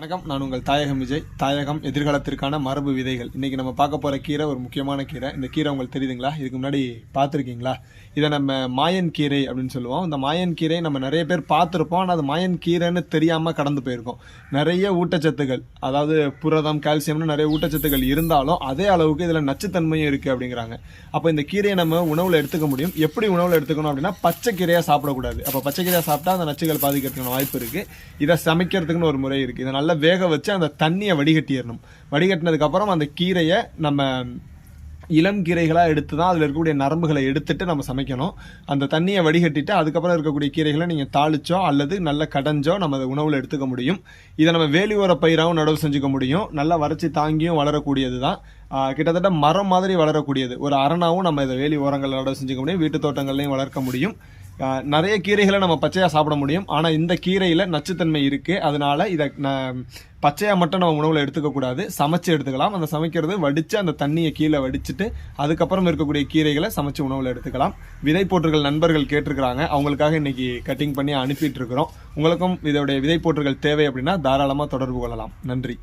வணக்கம். நான் உங்கள் தாயகம் விஜய். தாயகம் எதிர்காலத்திற்கான மரபு விதைகள். இன்னைக்கு நம்ம பார்க்க போகிற கீரை ஒரு முக்கியமான கீரை. இந்த கீரை உங்களுக்கு தெரியுதுங்களா? இதுக்கு முன்னாடி பார்த்துருக்கீங்களா? இதை நம்ம மாயன் கீரை அப்படின்னு சொல்லுவோம். இந்த மாயன் கீரை நம்ம நிறைய பேர் பார்த்துருப்போம். ஆனால் அது மாயன் கீரைன்னு தெரியாமல் கடந்து போயிருக்கோம். நிறைய ஊட்டச்சத்துக்கள் அதாவது புரதம் கால்சியம்னு நிறைய ஊட்டச்சத்துக்கள் இருந்தாலும் அதே அளவுக்கு இதில் நச்சுத்தன்மையும் இருக்குது அப்படிங்கிறாங்க. அப்போ இந்த கீரையை நம்ம உணவில் எடுத்துக்க முடியும். எப்படி உணவில் எடுத்துக்கணும் அப்படின்னா பச்சை கீரையாக சாப்பிடக்கூடாது. அப்போ பச்சை கீரையா சாப்பிட்டா அந்த நச்சுகள் பாதிக்கிறதுக்கான வாய்ப்பு இருக்குது இதை சமைக்கிறதுக்குன்னு ஒரு முறை இருக்குது இதனால் நல்லா வேக வச்சு அந்த தண்ணியை வடிகட்டிடணும். வடிகட்டினதுக்கப்புறம் அந்த கீரையை நம்ம இளம் கீரைகளாக எடுத்து தான் அதில் இருக்கக்கூடிய நரம்புகளை எடுத்துட்டு நம்ம சமைக்கணும். அந்த தண்ணியை வடிகட்டிட்டு அதுக்கப்புறம் இருக்கக்கூடிய கீரைகளை நீங்கள் தாளிச்சோ அல்லது நல்ல கடைஞ்சோ நம்ம அதை உணவில் எடுத்துக்க முடியும். இதை நம்ம வேலி பயிராகவும் நடவு செஞ்சுக்க முடியும். நல்லா வறட்சி தாங்கியும் வளரக்கூடியது தான் கிட்டத்தட்ட மரம் மாதிரி வளரக்கூடியது. ஒரு அரணாவும் நம்ம இதை வேலி ஓரங்களில் நடவு செஞ்சுக்க முடியும். வீட்டு தோட்டங்கள்லையும் வளர்க்க முடியும். நிறைய கீரைகளை நம்ம பச்சையாக சாப்பிட முடியும். ஆனால் இந்த கீரையில் நச்சுத்தன்மை இருக்குது அதனால இதை ந- பச்சையா மட்டும் நம்ம உணவில் எடுத்துக்கக்கூடாது சமைச்சு எடுத்துக்கலாம். அந்த சமைக்கிறது வடித்து அந்த தண்ணியை கீழே வடிச்சிட்டு அதுக்கப்புறம் இருக்கக்கூடிய கீரைகளை சமைச்சு உணவில் எடுத்துக்கலாம். விதை போற்றுகள் நண்பர்கள் கேட்டிருக்கிறாங்க. அவங்களுக்காக இன்னைக்கு கட்டிங் பண்ணி அனுப்பிட்டு இருக்கிறோம். உங்களுக்கும் இதோடைய விதை போற்றுகள் தேவை அப்படின்னா தாராளமாக தொடர்பு கொள்ளலாம். நன்றி.